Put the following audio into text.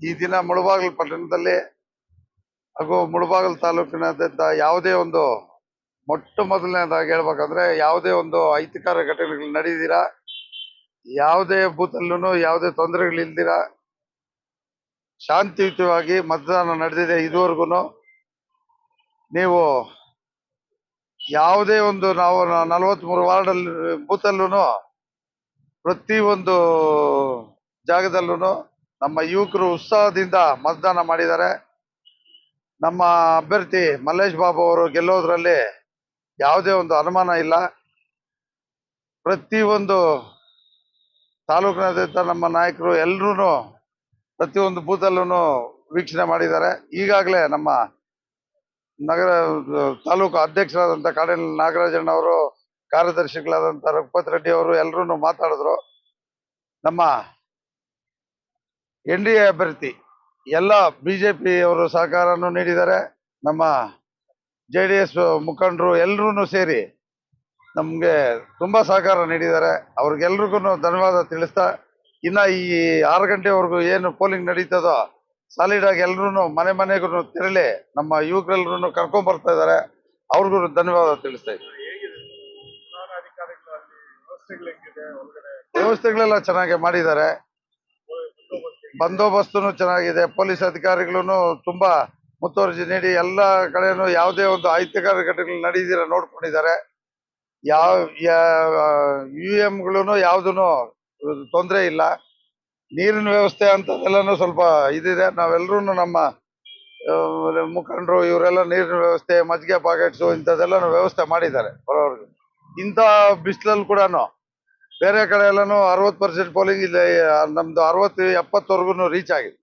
ಈ ದಿನ ಮುಳಬಾಗಿಲು ಪಟ್ಟಣದಲ್ಲಿ ಹಾಗೂ ಮುಳಬಾಗಿಲು ತಾಲೂಕಿನಾದ್ಯಂತ ಯಾವುದೇ ಒಂದು ಮೊಟ್ಟ ಮೊದಲನೇದಾಗಿ ಹೇಳ್ಬೇಕಂದ್ರೆ ಯಾವುದೇ ಒಂದು ಐತಿಕಾರ ಘಟನೆಗಳು ನಡೆದಿರ ಯಾವುದೇ ಬೂತಲ್ಲೂ ಯಾವುದೇ ತೊಂದರೆಗಳಿಲ್ದಿರ ಶಾಂತಿಯುತವಾಗಿ ಮತದಾನ ನಡೆದಿದೆ ಇದುವರೆಗೂ ನೀವು ಯಾವುದೇ ಒಂದು ನಾವು ನಲವತ್ಮೂರು ವಾರ್ಡಲ್ಲಿ ಬೂತಲ್ಲೂ ಪ್ರತಿ ಒಂದು ಜಾಗದಲ್ಲೂ ನಮ್ಮ ಯುವಕರು ಉತ್ಸಾಹದಿಂದ ಮತದಾನ ಮಾಡಿದ್ದಾರೆ. ನಮ್ಮ ಅಭ್ಯರ್ಥಿ ಮಲ್ಲೇಶ್ ಬಾಬು ಅವರು ಗೆಲ್ಲೋದ್ರಲ್ಲಿ ಯಾವುದೇ ಒಂದು ಅನುಮಾನ ಇಲ್ಲ. ಪ್ರತಿಯೊಂದು ತಾಲೂಕಿನಾದ್ಯಂತ ನಮ್ಮ ನಾಯಕರು ಎಲ್ಲರೂ ಪ್ರತಿಯೊಂದು ಬೂತಲ್ಲೂ ವೀಕ್ಷಣೆ ಮಾಡಿದ್ದಾರೆ. ಈಗಾಗಲೇ ನಮ್ಮ ನಗರ, ತಾಲೂಕು ಅಧ್ಯಕ್ಷರಾದಂಥ ಕಾಡೇಲ್ ನಾಗರಾಜಣ್ಣ ಅವರು, ಕಾರ್ಯದರ್ಶಿಗಳಾದಂಥ ರಘುಪತ್ ರೆಡ್ಡಿ ಅವರು ಎಲ್ಲರೂ ಮಾತಾಡಿದ್ರು. ನಮ್ಮ ಎನ್ ಡಿ ಎ ಅಭ್ಯರ್ಥಿ ಎಲ್ಲ ಬಿಜೆಪಿ ಅವರು ಸಹಕಾರವನ್ನು ನೀಡಿದ್ದಾರೆ. ನಮ್ಮ ಜೆ ಡಿ ಎಸ್ ಮುಖಂಡರು ಎಲ್ಲರೂ ಸೇರಿ ನಮಗೆ ತುಂಬಾ ಸಹಕಾರ ನೀಡಿದ್ದಾರೆ. ಅವ್ರಿಗೆಲ್ರಿಗೂ ಧನ್ಯವಾದ ತಿಳಿಸ್ತಾ ಇನ್ನ ಈ ಆರು ಗಂಟೆವರೆಗೂ ಏನು ಪೋಲಿಂಗ್ ನಡೀತದೋ ಸಾಲಿಡ್ ಆಗಿ ಎಲ್ರು ಮನೆ ಮನೆಗೂ ತೆರಳಿ ನಮ್ಮ ಯುವಕರೆಲ್ಲರೂ ಕರ್ಕೊಂಡ್ ಬರ್ತಾ ಇದ್ದಾರೆ. ಅವ್ರಿಗೂ ಧನ್ಯವಾದ ತಿಳಿಸ್ತಾ ಇದ್ದೀನಿ. ವ್ಯವಸ್ಥೆಗಳೆಲ್ಲ ಚೆನ್ನಾಗಿ ಮಾಡಿದ್ದಾರೆ. ಬಂದೋಬಸ್ತುನು ಚೆನ್ನಾಗಿದೆ, ಪೊಲೀಸ್ ಅಧಿಕಾರಿಗಳು ತುಂಬಾ ಮುತುವರ್ಜಿ ನೀಡಿ ಎಲ್ಲ ಕಡೆನೂ ಯಾವುದೇ ಒಂದು ಅಹಿತಕರ ಘಟನೆಗಳು ನಡೆದಿರ ನೋಡ್ಕೊಂಡಿದ್ದಾರೆ. ಯಾವ, ಯು ಎಂಗಳು ಯಾವ್ದೂ ತೊಂದರೆ ಇಲ್ಲ. ನೀರಿನ ವ್ಯವಸ್ಥೆ ಅಂತದೆಲ್ಲನೂ ಸ್ವಲ್ಪ ಇದಿದೆ. ನಾವೆಲ್ಲರೂ ನಮ್ಮ ಮುಖಂಡರು ಇವರೆಲ್ಲ ನೀರಿನ ವ್ಯವಸ್ಥೆ, ಮಜ್ಜಿಗೆ, ಪಾಕೆಟ್ಸು ಇಂಥದ್ದೆಲ್ಲ ವ್ಯವಸ್ಥೆ ಮಾಡಿದ್ದಾರೆ ಬರೋರ್ಗೆ. ಇಂಥ ಬಿಸಿಲಲ್ಲಿ ಕೂಡ ಬೇರೆ ಕಡೆ ಎಲ್ಲಾನು ಅರವತ್ತು ಪರ್ಸೆಂಟ್ ಪೋಲಿಂಗ್ ಇದೆ ನಮ್ದು ಅರವತ್ತು ಎಪ್ಪತ್ತವರೆಗೂ ರೀಚ್ ಆಗಿದೆ.